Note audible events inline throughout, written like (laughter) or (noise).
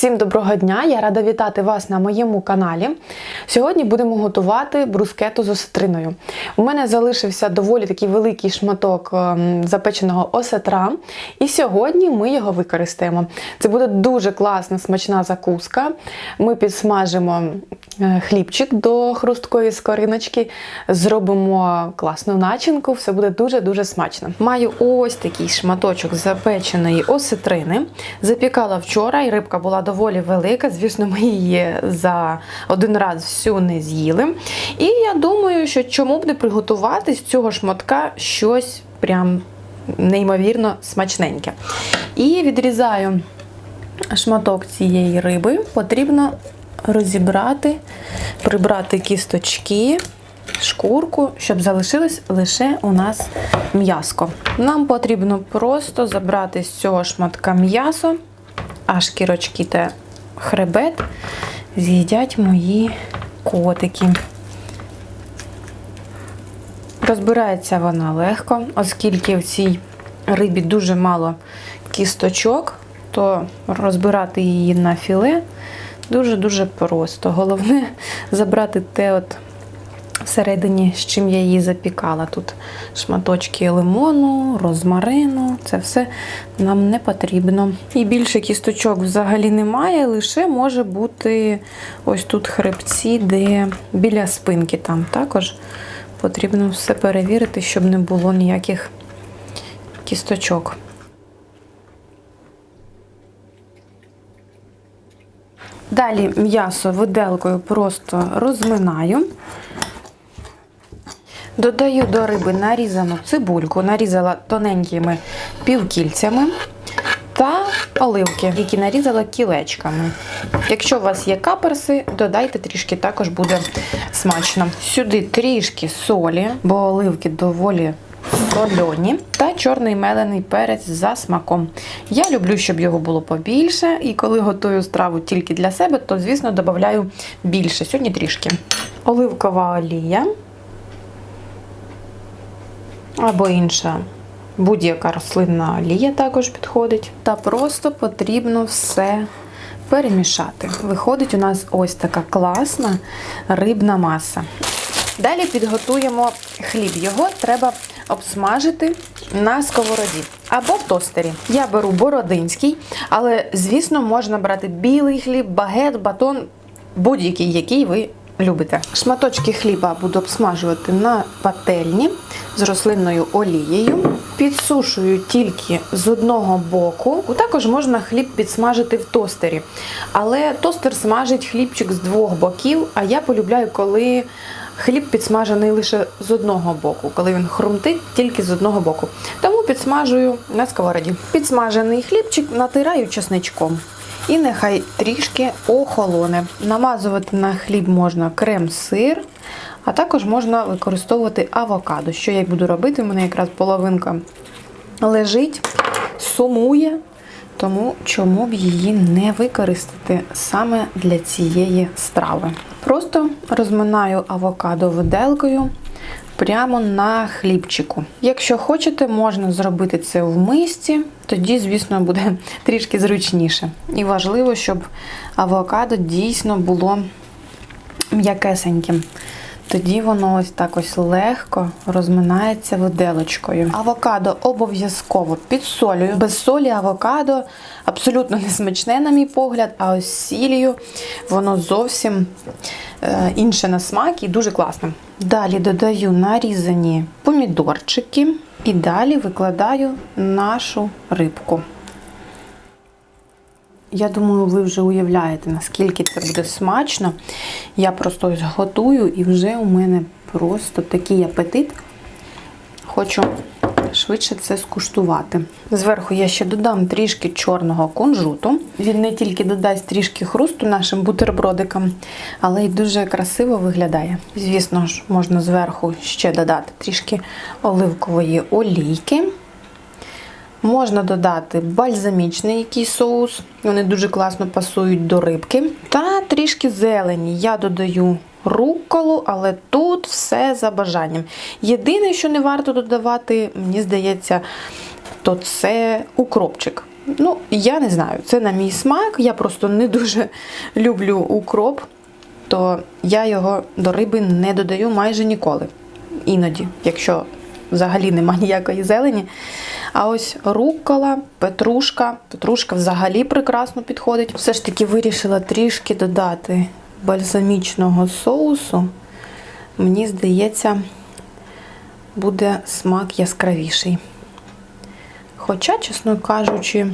Всім доброго дня! Я рада вітати вас на моєму каналі. Сьогодні будемо готувати брускету з осетриною. У мене залишився доволі такий великий шматок ем, запеченого осетра, і сьогодні ми його використаємо. Це буде дуже класна смачна закуска. Ми підсмажимо хлібчик до хрусткої скориночки, зробимо класну начинку, все буде дуже-дуже смачно. Маю ось такий шматочок запеченої осетрини. Запікала вчора, і рибка була доволі велика. Звісно, ми її за один раз всю не з'їли. І я думаю, що чому б не приготувати з цього шматка щось прям неймовірно смачненьке. І відрізаю шматок цієї риби. Потрібно розібрати, прибрати кісточки, шкурку, щоб залишилось лише у нас м'яско. Нам потрібно просто забрати з цього шматка м'ясо, а шкірочки та хребет з'їдять мої котики. Розбирається вона легко, оскільки в цій рибі дуже мало кісточок, то розбирати її на філе дуже-дуже просто. Головне (laughs) забрати те от всередині, з чим я її запікала. Тут шматочки лимону, розмарину, це все нам не потрібно. І більше кісточок взагалі немає, лише може бути ось тут хребці, де біля спинки там також потрібно все перевірити, щоб не було ніяких кісточок. Далі м'ясо виделкою просто розминаю. Додаю до риби нарізану цибульку, нарізала тоненькими півкільцями та оливки, які нарізала кілечками. Якщо у вас є каперси, додайте трішки, також буде смачно. Сюди трішки солі, бо оливки доволі сольоні, та чорний мелений перець за смаком. Я люблю, щоб його було побільше, і коли готую страву тільки для себе, то, звісно, додаю більше. Сьогодні трішки. Оливкова олія або інша будь-яка рослинна олія також підходить. Та просто потрібно все перемішати. Виходить у нас ось така класна рибна маса. Далі підготуємо хліб. Його треба обсмажити на сковороді або в тостері. Я беру бородинський, але, звісно, можна брати білий хліб, багет, батон, будь-який, який ви любите. Шматочки хліба буду обсмажувати на пательні з рослинною олією. Підсушую тільки з одного боку. Також можна хліб підсмажити в тостері. Але тостер смажить хлібчик з двох боків, а я полюбляю, коли хліб підсмажений лише з одного боку, коли він хрумтить тільки з одного боку. Тому підсмажую на сковороді. Підсмажений хлібчик натираю чесничком. І нехай трішки охолоне. Намазувати на хліб можна крем-сир, а також можна використовувати авокадо. Що я буду робити? У мене якраз половинка лежить, сумує, тому чому б її не використати саме для цієї страви. Просто розминаю авокадо виделкою прямо на хлібчику. Якщо хочете, можна зробити це в мисці, тоді, звісно, буде (laughs) трішки зручніше. І важливо, щоб авокадо дійсно було м'якесеньким. Тоді воно ось так ось легко розминається виделочкою. Авокадо обов'язково підсолюю. Без солі авокадо абсолютно не смачне, на мій погляд, а ось сіллю воно зовсім е, інше на смак і дуже класно. Далі додаю нарізані помідорчики і далі викладаю нашу рибку. Я думаю, ви вже уявляєте, наскільки це буде смачно. Я просто ось готую і вже у мене просто такий апетит. Хочу швидше це скуштувати. Зверху я ще додам трішки чорного кунжуту. Він не тільки додасть трішки хрусту нашим бутербродикам, але й дуже красиво виглядає. Звісно ж, можна зверху ще додати трішки оливкової олійки. Можна додати бальзамічний якийсь соус, вони дуже класно пасують до рибки. Та трішки зелені. Я додаю рукколу, але тут все за бажанням. Єдине, що не варто додавати, мені здається, то це укропчик. Ну, я не знаю, це на мій смак. Я просто не дуже (laughs) люблю укроп, то я його до риби не додаю майже ніколи. Іноді, якщо взагалі нема (laughs) ніякої зелені. А ось руккола, петрушка. Петрушка взагалі прекрасно підходить. Все ж таки вирішила трішки додати бальзамічного соусу. Мені здається, буде смак яскравіший. Хоча, чесно кажучи,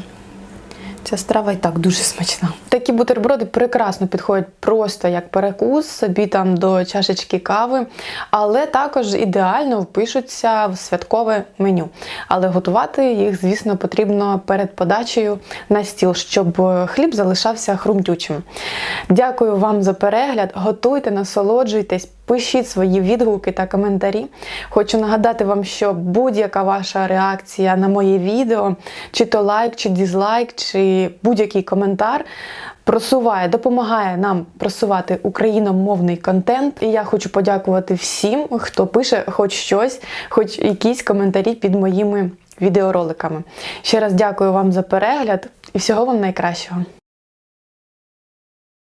ця страва і так дуже смачна. Такі бутерброди прекрасно підходять просто як перекус, собі там до чашечки кави, але також ідеально впишуться в святкове меню. Але готувати їх, звісно, потрібно перед подачею на стіл, щоб хліб залишався хрумтючим. Дякую вам за перегляд. Готуйте, насолоджуйтесь. Пишіть свої відгуки та коментарі. Хочу нагадати вам, що будь-яка ваша реакція на моє відео, чи то лайк, чи дізлайк, чи будь-який коментар просуває, допомагає нам просувати україномовний контент. І я хочу подякувати всім, хто пише хоч щось, хоч якісь коментарі під моїми відеороликами. Ще раз дякую вам за перегляд і всього вам найкращого.